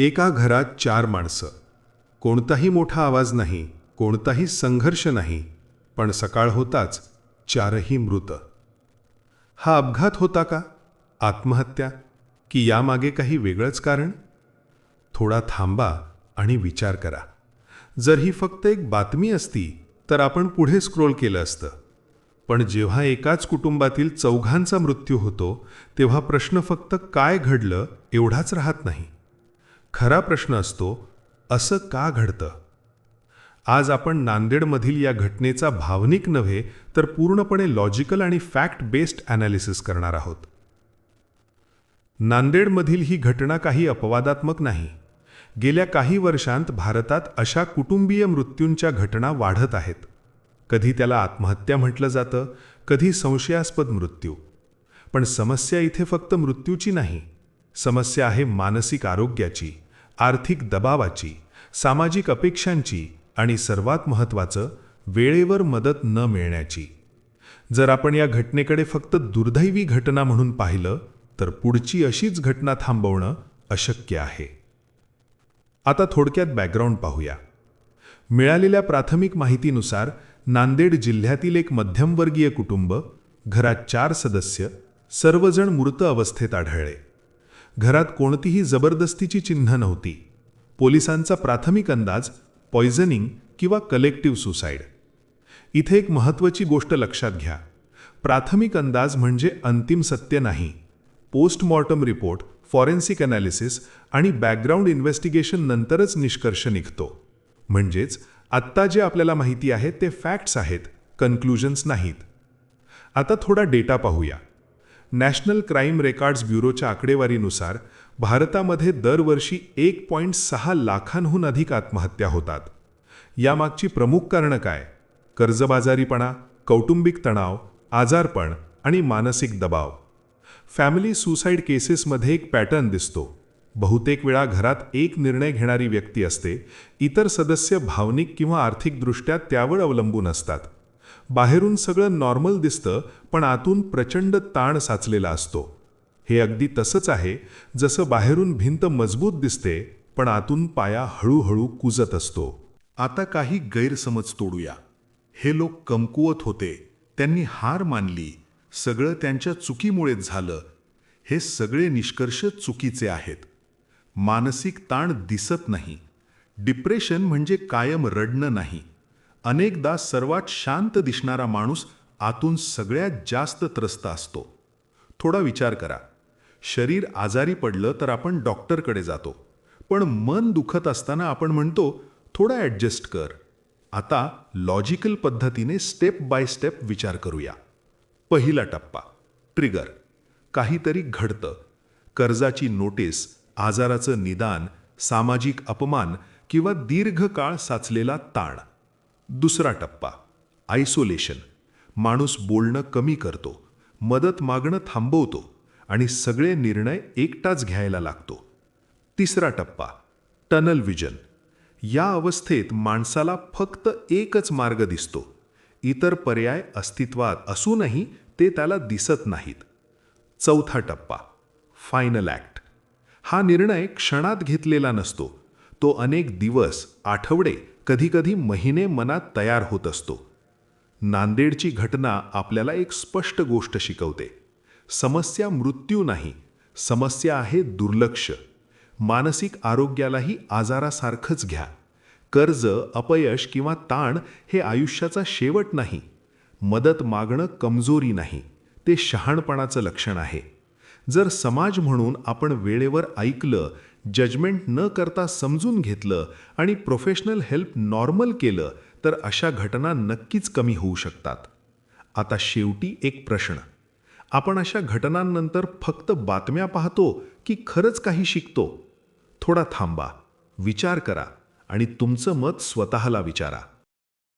एका घरात चार माणसं. कोणताही मोठा आवाज नाही कोणताही संघर्ष नाही पण सकाळ होताच चारही मृत. हा अपघात होता का? आत्महत्या? की यामागे काही वेगळंच कारण? थोडा थांबा आणि विचार करा. जर ही फक्त एक बातमी असती तर आपण पुढे स्क्रोल केलं असतं. पण जेव्हा एकाच कुटुंबातील चौघांचा मृत्यू होतो तेव्हा प्रश्न फक्त काय घडलं एवढाच राहत नाही. खरा प्रश्न असतो असं का घडतं? आज आपण नांदेडमधील या घटनेचा भावनिक नव्हे तर पूर्णपणे लॉजिकल आणि फॅक्ट बेस्ड ॲनालिसिस करणार आहोत. नांदेडमधील ही घटना काही अपवादात्मक नाही. गेल्या काही वर्षांत भारतात अशा कुटुंबीय मृत्यूंच्या घटना वाढत आहेत. कधी त्याला आत्महत्या म्हटलं जातं कधी संशयास्पद मृत्यू. पण समस्या इथे फक्त मृत्यूची नाही समस्या आहे मानसिक आरोग्याची आर्थिक दबावाची सामाजिक अपेक्षांची आणि सर्वात महत्त्वाचं वेळेवर मदत न मिळण्याची. जर आपण या घटनेकडे फक्त दुर्दैवी घटना म्हणून पाहिलं तर पुढची अशीच घटना थांबवणं अशक्य आहे. आता थोडक्यात बॅकग्राऊंड पाहूया. मिळालेल्या प्राथमिक माहितीनुसार नांदेड जिल्ह्यातील एक मध्यमवर्गीय कुटुंब घरात चार सदस्य सर्वजण मृत अवस्थेत आढळले. घरात कोणतीही जबरदस्तीची चिन्ह नव्हती. पोलिसांचा प्राथमिक अंदाज पॉयझनिंग किंवा कलेक्टिव्ह सुसाईड इथे एक महत्त्वाची गोष्ट लक्षात घ्या. प्राथमिक अंदाज म्हणजे अंतिम सत्य नाही. पोस्टमॉर्टम रिपोर्ट फॉरेन्सिक ॲनालिसिस आणि बॅकग्राऊंड इन्व्हेस्टिगेशन नंतरच निष्कर्ष निघतो. म्हणजेच आत्ता जे आपल्याला माहिती आहे ते फॅक्ट्स आहेत कन्क्लुजन्स नाहीत. आता थोडा डेटा पाहूया. नॅशनल क्राईम रेकॉर्ड्स ब्युरोच्या आकडेवारीनुसार भारतामध्ये दरवर्षी एक पॉईंट सहा लाखांहून अधिक आत्महत्या होतात. यामागची प्रमुख कारणं काय? कर्जबाजारीपणा कौटुंबिक तणाव आजारपण आणि मानसिक दबाव. फॅमिली सुसाईड केसेसमध्ये एक पॅटर्न दिसतो. बहुतेक वेळा घरात एक निर्णय घेणारी व्यक्ती असते इतर सदस्य भावनिक किंवा आर्थिकदृष्ट्या त्यावर अवलंबून असतात. बाहेरून सगळं नॉर्मल दिसतं पण आतून प्रचंड ताण साचलेला असतो. हे अगदी तसंच आहे जसं बाहेरून भिंत मजबूत दिसते पण आतून पाया हळूहळू कुजत असतो. आता काही गैरसमज तोडूया. हे लोक कमकुवत होते त्यांनी हार मानली सगळं त्यांच्या चुकीमुळेच झालं. हे सगळे निष्कर्ष चुकीचे आहेत. मानसिक ताण दिसत नाही. डिप्रेशन म्हणजे कायम रडणं नाही. अनेकदा सर्वात शांत दिसणारा माणूस आतून सगळ्यात जास्त त्रस्त असतो. थोडा विचार करा. शरीर आजारी पडलं तर आपण डॉक्टरकडे जातो. पण मन दुखत असताना आपण म्हणतो थोडा ॲडजस्ट कर. आता लॉजिकल पद्धतीने स्टेप बाय स्टेप विचार करूया. पहिला टप्पा ट्रिगर. काहीतरी घडतं. कर्जाची नोटीस आजाराचं निदान सामाजिक अपमान किंवा दीर्घकाळ साचलेला ताण. दुसरा टप्पा आयसोलेशन माणूस बोलणं कमी करतो मदत मागणं थांबवतो आणि सगळे निर्णय एकटाच घ्यायला लागतो. तिसरा टप्पा टनल विजन या अवस्थेत माणसाला फक्त एकच मार्ग दिसतो. इतर पर्याय अस्तित्वात असूनही ते त्याला दिसत नाहीत. चौथा टप्पा फायनल ॲक्ट हा निर्णय क्षणात घेतलेला नसतो. तो अनेक दिवस आठवडे कधीकधी महिने मनात तयार होत असतो. नांदेडची घटना आपल्याला एक स्पष्ट गोष्ट शिकवते. समस्या मृत्यू नाही समस्या आहे दुर्लक्ष. मानसिक आरोग्यालाही आजारासारखंच घ्या. कर्ज अपयश किंवा ताण हे आयुष्याचा शेवट नाही. मदत मागणं कमजोरी नाही ते शहाणपणाचं लक्षण आहे. जर समाज म्हणून आपण वेळेवर ऐकलं जजमेंट न करता समजून घेतलं आणि प्रोफेशनल हेल्प नॉर्मल केलं तर अशा घटना नक्कीच कमी होऊ शकतात. आता शेवटी एक प्रश्न. आपण अशा घटनांनंतर फक्त बातम्या पाहतो की खरंच काही शिकतो? थोडा थांबा विचार करा आणि तुमचं मत स्वतःला विचारा.